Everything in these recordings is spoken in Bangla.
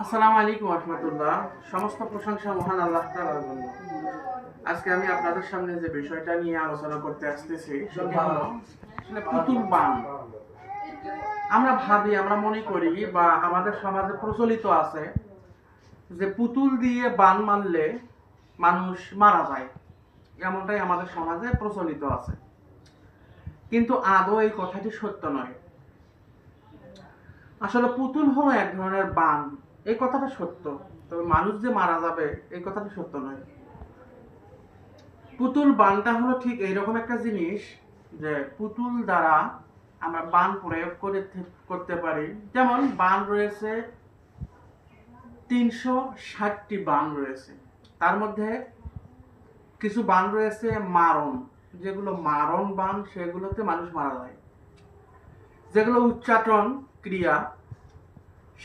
আসসালামু আলাইকুম রহমতুল্লাহ। সমস্ত প্রশংসা মহান আল্লাহ আজকে আমি আপনাদের সামনে যে বিষয়টা নিয়ে আলোচনা করতে আসতেছি পুতুল বান। আমরা ভাবি, আমরা মনে করি বা আমাদের সমাজে প্রচলিত আছে যে পুতুল দিয়ে বান মারলে মানুষ মারা যায়। এমনটাই আমাদের সমাজে প্রচলিত আছে। কিন্তু আদৌ এই কথাটি সত্য নয়। আসলে পুতুল হলো এক ধরনের বান। এই কথাটা সত্য। তবে মানুষ যে মারা যাবে, এই কথাটা সত্য নয়। পুতুল বানটা হলো ঠিক এইরকম একটা জিনিস যে পুতুল দ্বারা আমরা বান প্রয়োগ করে করতে পারি। যেমন বান রয়েছে তিনশো ষাটটি বান রয়েছে। তার মধ্যে কিছু বান রয়েছে মারণ। যেগুলো মারণ বান, সেগুলোতে মানুষ মারা যায়। যেগুলো উচ্চাটন ক্রিয়া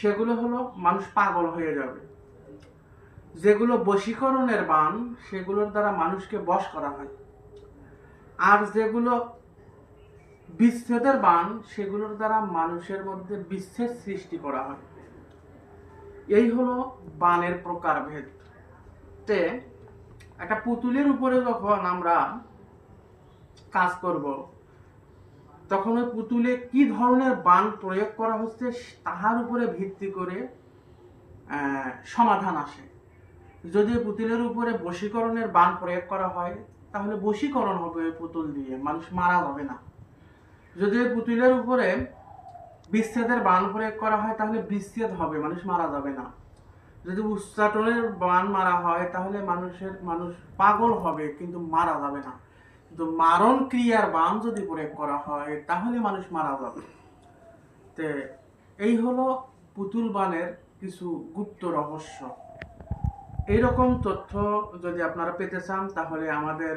সেগুলো হলো মানুষ পাগল হয়ে যাবে। যেগুলো বশীকরণের বান, সেগুলোর দ্বারা মানুষকে বশ করা হয়। আর যেগুলো বিচ্ছেদের বান, সেগুলোর দ্বারা মানুষের মধ্যে বিচ্ছেদ সৃষ্টি করা হয়। এই হলো বানের প্রকারভেদ। তে একটা পুতুলের উপরে যখন আমরা কাজ করব তখন ওই পুতুলে কি ধরনের বান প্রয়োগ করা হচ্ছে তাহার উপরে ভিত্তি করে সমাধান আসে। যদি পুতুলের উপরে বশীকরণের বান প্রয়োগ করা হয়, তাহলে বশীকরণ হবে ওই পুতুল দিয়ে, মানুষ মারা হবে না। যদি ওই পুতুলের উপরে বিচ্ছেদের বান প্রয়োগ করা হয়, তাহলে বিচ্ছেদ হবে, মানুষ মারা যাবে না। যদি উচ্চাটনের বান মারা হয়, তাহলে মানুষের, মানুষ পাগল হবে, কিন্তু মারা যাবে না। কিন্তু মারণ ক্রিয়ার বান যদি প্রয়োগ করা হয়, তাহলে মানুষ মারা যাবে। তে এই হলো পুতুল বানের কিছু গুপ্ত রহস্য। এইরকম তথ্য যদি আপনারা পেতে চান, তাহলে আমাদের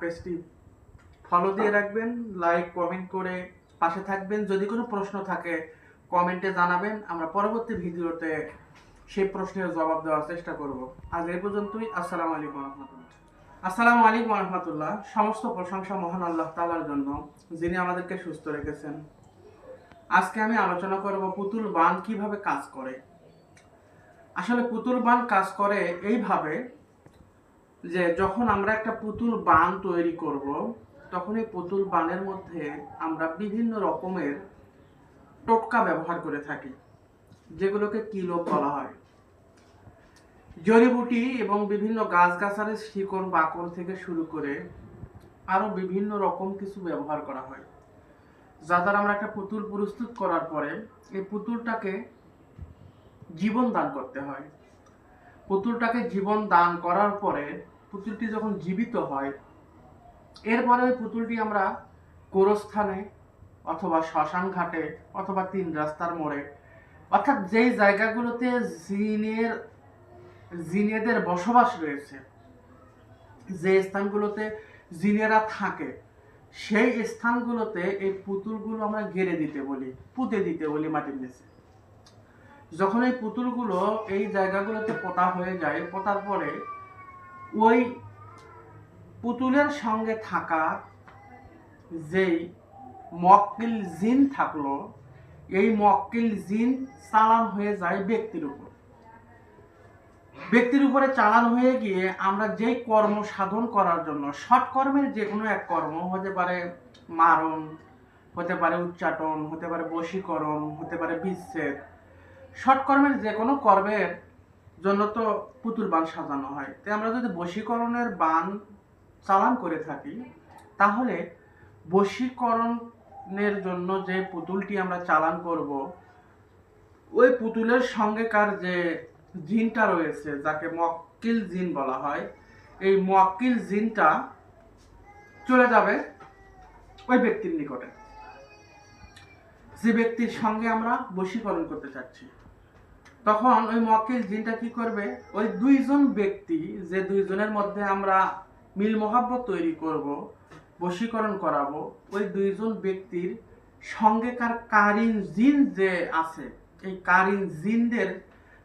পেজটি ফলো দিয়ে রাখবেন লাইক কমেন্ট করে পাশে থাকবেন। যদি কোনো প্রশ্ন থাকে কমেন্টে জানাবেন। আমরা পরবর্তী ভিডিওতে সেই প্রশ্নের জবাব দেওয়ার চেষ্টা করব। আজ এই পর্যন্তই। আসসালামু আলাইকুম রহমতুল্লাহ। আসসালামু আলাইকুম রহমতুল্লাহ। সমস্ত প্রশংসা মহান আল্লাহ তাআলার জন্য, যিনি আমাদেরকে সুস্থ রেখেছেন। আজকে আমি আলোচনা করব পুতুল বান কীভাবে কাজ করে। আসলে পুতুল বান কাজ করে এইভাবে যে যখন আমরা একটা পুতুল বান তৈরি করব, তখন এই পুতুল বানের মধ্যে আমরা বিভিন্ন রকমের টোটকা ব্যবহার করে থাকি, যেগুলোকে কিলোপ বলা হয়। জড়িবুটি এবং বিভিন্ন গাছগাছালির শিকড়, বাকড় থেকে শুরু করে আরও বিভিন্ন রকম কিছু ব্যবহার করা হয়। যা দ্বারা আমরা একটা পুতুল প্রস্তুত করার পরে এই পুতুলটাকে জীবন দান করতে হয়। পুতুলটাকে জীবন দান করার পরে পুতুলটি যখন জীবিত হয়, এরপরে ওই পুতুলটি আমরা গোরস্থানে অথবা শ্মশান ঘাটে অথবা তিন রাস্তার মোড়ে অর্থাৎ যেই জায়গাগুলোতে জিনের জিনেদের বসবাস রয়েছে। যে স্থানগুলোতে জিনেরা থাকে, সেই স্থানগুলোতে এই পুতুলগুলো আমরা গেড়ে দিতে বলি, পুঁতে দিতে বলি মাটির নিচে। যখন এই পুতুলগুলো এই জায়গাগুলোতে পোতা হয়ে যায়, পোতার পরে ওই পুতুলের সঙ্গে থাকা যেই মক্কিল জিন থাকল, এই মক্কিল জিন চালান হয়ে যায় ব্যক্তির উপর। ব্যক্তির উপরে চালান হয়ে গিয়ে আমরা যেই কর্ম সাধন করার জন্য সৎকর্মের যে কোনো এক কর্ম, হতে পারে মারণ, হতে পারে উচ্চাটন, হতে পারে বশীকরণ, হতে পারে বিচ্ছেদ সৎকর্মের যে কোনো কর্মের জন্য তো পুতুল বান সাজানো হয়। তাই আমরা যদি বশীকরণের বান চালান করে থাকি, তাহলে বশীকরণের জন্য যে পুতুলটি আমরা চালান করব, ওই পুতুলের সঙ্গেকার যে জিনটা রয়েছে, যাকে মক্কিল জিন বলা হয়। এই মক্কিল জিনটা চলে যাবে ওই ব্যক্তির নিকটে। যে ব্যক্তির সঙ্গে আমরা বশীকরণ করতে চাচ্ছি। তখন ওই মক্কিল জিনটা কি করবে? ওই দুইজন ব্যক্তি, যে দুইজনের মধ্যে আমরা মিল মহাব্বত তৈরি করব, বশীকরণ করাবো, ওই দুইজন ব্যক্তির সঙ্গেকার কারিন জিন যে আছে, এই কারিন জিনদের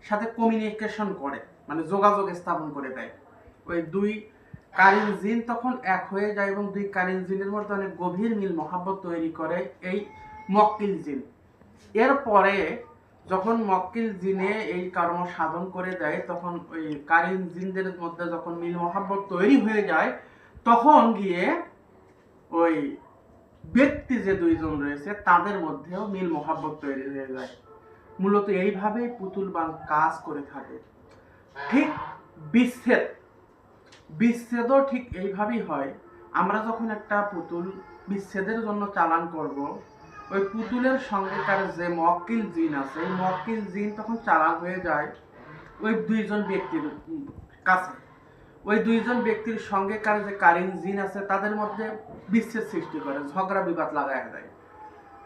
সাথে কমিউনিকেশন করে মানে যোগাযোগ স্থাপন করে দেয়। ওই দুই কারিন জিন তখন এক হয়ে যায় এবং দুই কারিন জিনের মধ্যে অনেক গভীর মিল, মহাব্বত তৈরি করে এই মক্কিল জিন। এরপরে যখন মক্কিল জিনে এই কর্ম সাধন করে দেয়, তখন ওই কারিন জিনদের মধ্যে যখন মিল, মহাব্বত তৈরি হয়ে যায়, তখন গিয়ে ওই ব্যক্তি যে দুইজন রয়েছে, তাদের মধ্যেও মিল, মহাব্বত তৈরি হয়ে যায়। মূলত এইভাবেই পুতুল বান কাজ করে থাকে। ঠিক বিচ্ছেদ, বিচ্ছেদও ঠিক এইভাবেই হয়। আমরা যখন একটা পুতুল বিচ্ছেদের জন্য চালান করব, ওই পুতুলের সঙ্গেকার যে মক্কিল জিন আছে, এই মক্কিল জিন তখন চালান হয়ে যায় ওই দুইজন ব্যক্তির কাছে। ওই দুইজন ব্যক্তির সঙ্গে সঙ্গেকার যে কারিন জিন আছে, তাদের মধ্যে বিচ্ছেদ সৃষ্টি করে, ঝগড়া বিবাদ লাগায় দেয়।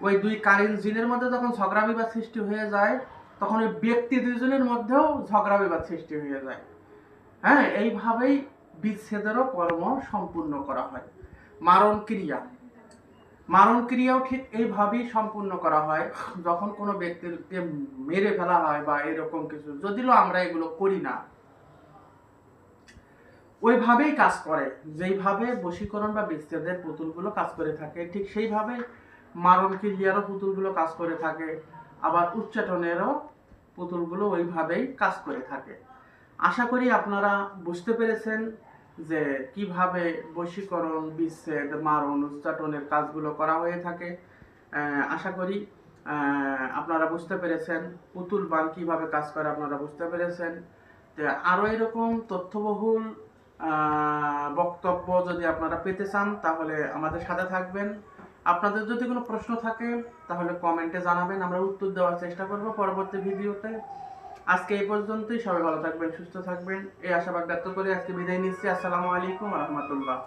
ওই দুই কারিন জিনের মধ্যে যখন ঝগড়া বিবাদ সৃষ্টি হয়ে যায়, তখন ওই ব্যক্তি দুইজনের মধ্যেও ঝগড়া বিবাদ সৃষ্টি হয়ে যায়। হ্যাঁ এইভাবেই বিচ্ছেদেরও কর্ম সম্পূর্ণ করা হয়। মারণ ক্রিয়া। মারণ ক্রিয়াও ঠিক এইভাবেই সম্পূর্ণ করা হয়। যখন কোনো ব্যক্তিকে মেরে ফেলা হয় বা এরকম কিছু, যদিও আমরা এগুলো করি না। ওইভাবেই কাজ করে। যেইভাবে বশীকরণ বা বিচ্ছেদের পুতুলগুলো কাজ করে থাকে, ঠিক সেইভাবে মারণ ক্রিয়ারও পুতুলগুলো কাজ করে থাকে। আবার উচ্চাটনেরও পুতুলগুলো ওইভাবেই কাজ করে থাকে। আশা করি আপনারা বুঝতে পেরেছেন যে কীভাবে বশীকরণ, বিচ্ছেদ, মারণ, উচ্চাটনের কাজগুলো করা হয়ে থাকে। আশা করি আপনারা বুঝতে পেরেছেন। পুতুল বান কীভাবে কাজ করে আপনারা বুঝতে পেরেছেন। আরও এরকম তথ্যবহুল বক্তব্য যদি আপনারা পেতে চান, তাহলে আমাদের সাথে থাকবেন। আপনাদের যদি কোনো প্রশ্ন থাকে, তাহলে কমেন্টে জানাবেন, আমরা উত্তর দেওয়ার চেষ্টা করব পরবর্তী ভিডিওতে। আজকে এই পর্যন্তই, সবাই ভালো থাকবেন, সুস্থ থাকবেন। এই আশাবাদ ব্যক্ত করে আজকে বিদায় নিচ্ছি। আসসালামু আলাইকুম রহমতুল্লাহ।